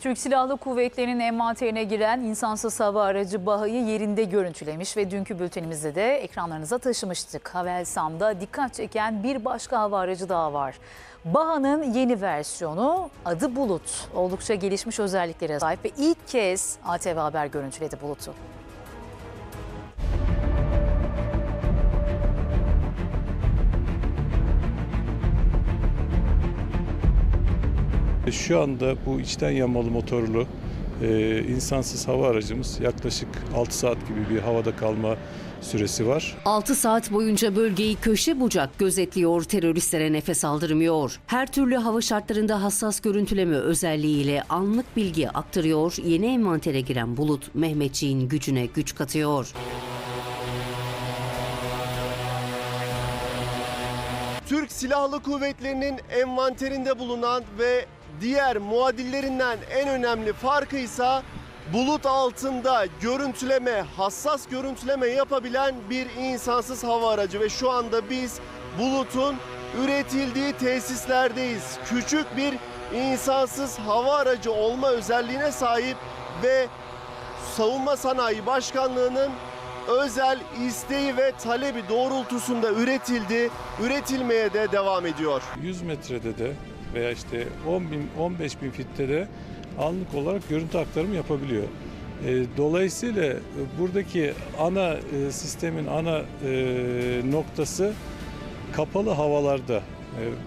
Türk Silahlı Kuvvetleri'nin envanterine giren insansız hava aracı Baha'yı yerinde görüntülemiş ve dünkü bültenimizde de ekranlarınıza taşımıştık. Havelsam'da dikkat çeken bir başka hava aracı daha var. Baha'nın yeni versiyonu adı Bulut. Oldukça gelişmiş özelliklere sahip ve ilk kez ATV Haber görüntüledi Bulut'u. Şu anda bu içten yanmalı motorlu e, insansız hava aracımız yaklaşık 6 saat gibi bir havada kalma süresi var. 6 saat boyunca bölgeyi köşe bucak gözetliyor, teröristlere nefes aldırmıyor. Her türlü hava şartlarında hassas görüntüleme özelliğiyle anlık bilgi aktarıyor. Yeni envantere giren Bulut, Mehmetçiğin gücüne güç katıyor. Türk Silahlı Kuvvetleri'nin envanterinde bulunan ve diğer muadillerinden en önemli farkı ise bulut altında görüntüleme, hassas görüntüleme yapabilen bir insansız hava aracı ve şu anda biz bulutun üretildiği tesislerdeyiz. Küçük bir insansız hava aracı olma özelliğine sahip ve Savunma Sanayi Başkanlığı'nın özel isteği ve talebi doğrultusunda üretildi, üretilmeye de devam ediyor. 100 metrede de veya işte 10 bin, 15 bin fitte de anlık olarak görüntü aktarımı yapabiliyor. E, Dolayısıyla e, buradaki ana e, sistemin ana noktası kapalı havalarda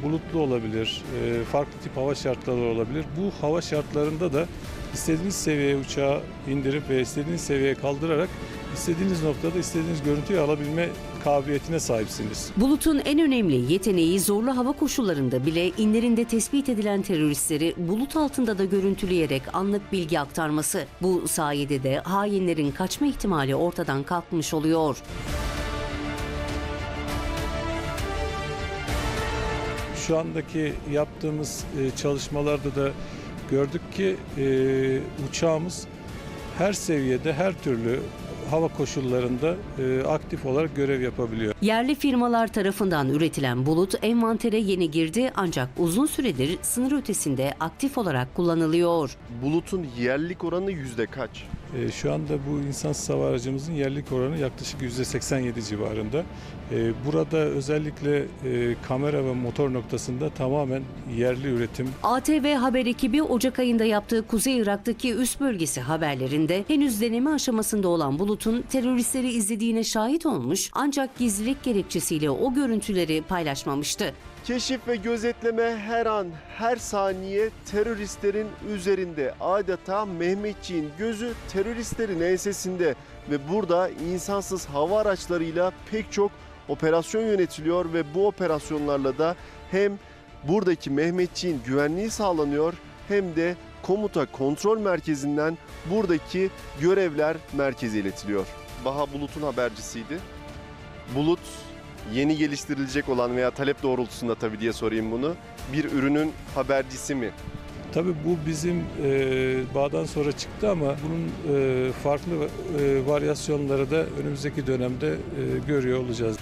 bulutlu olabilir, farklı tip hava şartları olabilir. Bu hava şartlarında da istediğiniz seviyeye uçağı indirip ve istediğiniz seviyeye kaldırarak istediğiniz noktada istediğiniz görüntüyü alabilme kabiliyetine sahipsiniz. Bulut'un en önemli yeteneği zorlu hava koşullarında bile inlerinde tespit edilen teröristleri bulut altında da görüntüleyerek anlık bilgi aktarması. Bu sayede de hainlerin kaçma ihtimali ortadan kalkmış oluyor. Şu andaki yaptığımız e, çalışmalarda da gördük ki e, uçağımız her seviyede, her türlü hava koşullarında e, aktif olarak görev yapabiliyor. Yerli firmalar tarafından üretilen Bulut envantere yeni girdi ancak uzun süredir sınır ötesinde aktif olarak kullanılıyor. Bulutun yerlik oranı yüzde kaç? E, Şu anda bu insansız hava aracımızın yerlik oranı yaklaşık %87 civarında. E, Burada özellikle e, kamera ve motor noktasında tamamen yerli üretim ATV haber ekibi Ocak ayında yaptığı Kuzey Irak'taki üst bölgesi haberlerinde henüz deneme aşamasında olan Bulut'un teröristleri izlediğine şahit olmuş ancak gizlilik gerekçesiyle o görüntüleri paylaşmamıştı. Keşif ve gözetleme her an, her saniye teröristlerin üzerinde. Adeta Mehmetçiğin gözü teröristlerin ensesinde ve burada insansız hava araçlarıyla pek çok operasyon yönetiliyor ve bu operasyonlarla da hem buradaki Mehmetçiğin güvenliği sağlanıyor hem de komuta kontrol merkezinden buradaki görevler merkeze iletiliyor. Baha Bulut'un habercisiydi. Bulut yeni geliştirilecek olan veya talep doğrultusunda tabii diye sorayım bunu. Bir ürünün habercisi mi? Tabii bu bizim e, bağdan sonra çıktı ama bunun e, farklı e, varyasyonları da önümüzdeki dönemde e, görüyor olacağız.